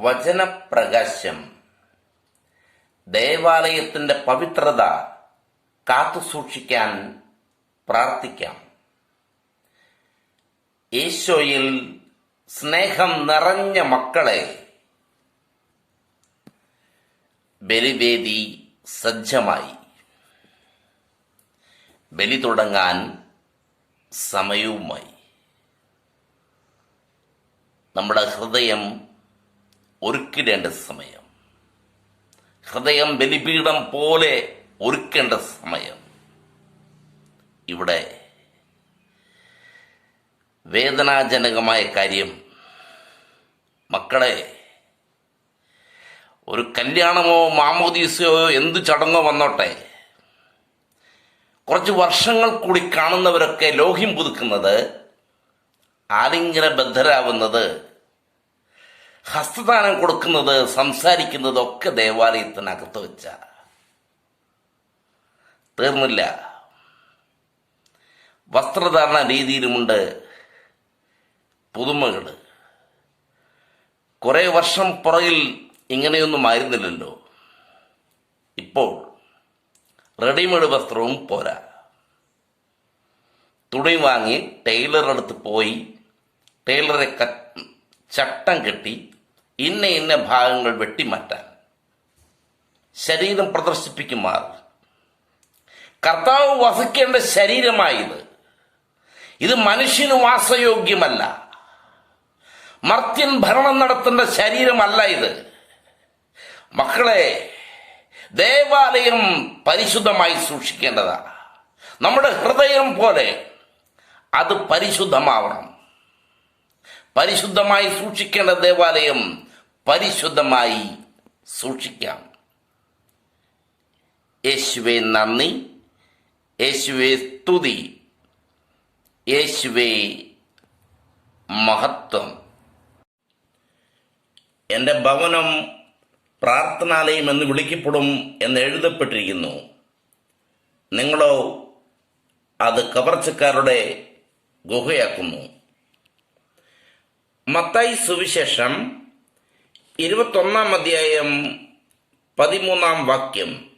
വചനപ്രകാശം. ദേവാലയത്തിന്റെ പവിത്രത കാത്തുസൂക്ഷിക്കാൻ പ്രാർത്ഥിക്കാം. ഈശോയിൽ സ്നേഹം നിറഞ്ഞ മക്കളെ ബലിവേദി സജ്ജമായി. ബലി തുടങ്ങാൻ സമയവുമായി. നമ്മുടെ ഹൃദയം ഒരുക്കിടേണ്ട സമയം. ഹൃദയം ബലിപീഠം പോലെ ഒരുക്കേണ്ട സമയം. ഇവിടെ വേദനാജനകമായ കാര്യം മക്കളെ ഒരു കല്യാണമോ മാമോദീസയോ എന്ത് ചടങ്ങോ വന്നോട്ടെ. കുറച്ച് വർഷങ്ങൾ കൂടി കാണുന്നവരൊക്കെ ലോഹ്യം പുതുക്കുന്നത് ആലിംഗന ബദ്ധരാവുന്നത് ഹസ്തദാനം കൊടുക്കുന്നത് സംസാരിക്കുന്നതൊക്കെ ദേവാലയത്തിനകത്ത് വെച്ച. തീർന്നില്ല. വസ്ത്രധാരണ രീതിയിലുമുണ്ട് പുതുമകൾ കുറേ വർഷം പുറകിൽ ഇങ്ങനെയൊന്നും ആയിരുന്നില്ലല്ലോ. ഇപ്പോൾ റെഡിമെയ്ഡ് വസ്ത്രവും പോരാ. തുണി വാങ്ങി ടൈലർ അടുത്ത് പോയി ടൈലറെ ചട്ടം കെട്ടി ഇന്ന ഇന്ന ഭാഗങ്ങൾ വെട്ടിമാറ്റാൻ. ശരീരം പ്രദർശിപ്പിക്കുമാർ. കർത്താവ് വസിക്കേണ്ട ശരീരമായത്. ഇത് മനുഷ്യന് വാസയോഗ്യമല്ല. മർത്യൻ ഭരണം നടത്തേണ്ട ശരീരമല്ല ഇത്. മക്കളെ ദേവാലയം പരിശുദ്ധമായി സൂക്ഷിക്കേണ്ടതാ. നമ്മുടെ ഹൃദയം പോലെ അത് പരിശുദ്ധമാവണം. പരിശുദ്ധമായി സൂക്ഷിക്കേണ്ട ദേവാലയം പരിശുദ്ധമായി സൂക്ഷിക്കാം. യേശുവെ നന്ദി. യേശുവെ സ്തുതി. യേശുവെ മഹത്വം. എന്റെ ഭവനം പ്രാർത്ഥനാലയം എന്ന് വിളിക്കപ്പെടും എന്ന് എഴുതപ്പെട്ടിരിക്കുന്നു. നിങ്ങളോ അത് കവർച്ചക്കാരുടെ ഗുഹയാക്കുന്നു. മത്തായി സുവിശേഷം ഇരുപത്തൊന്നാം അധ്യായം പതിമൂന്നാം വാക്യം.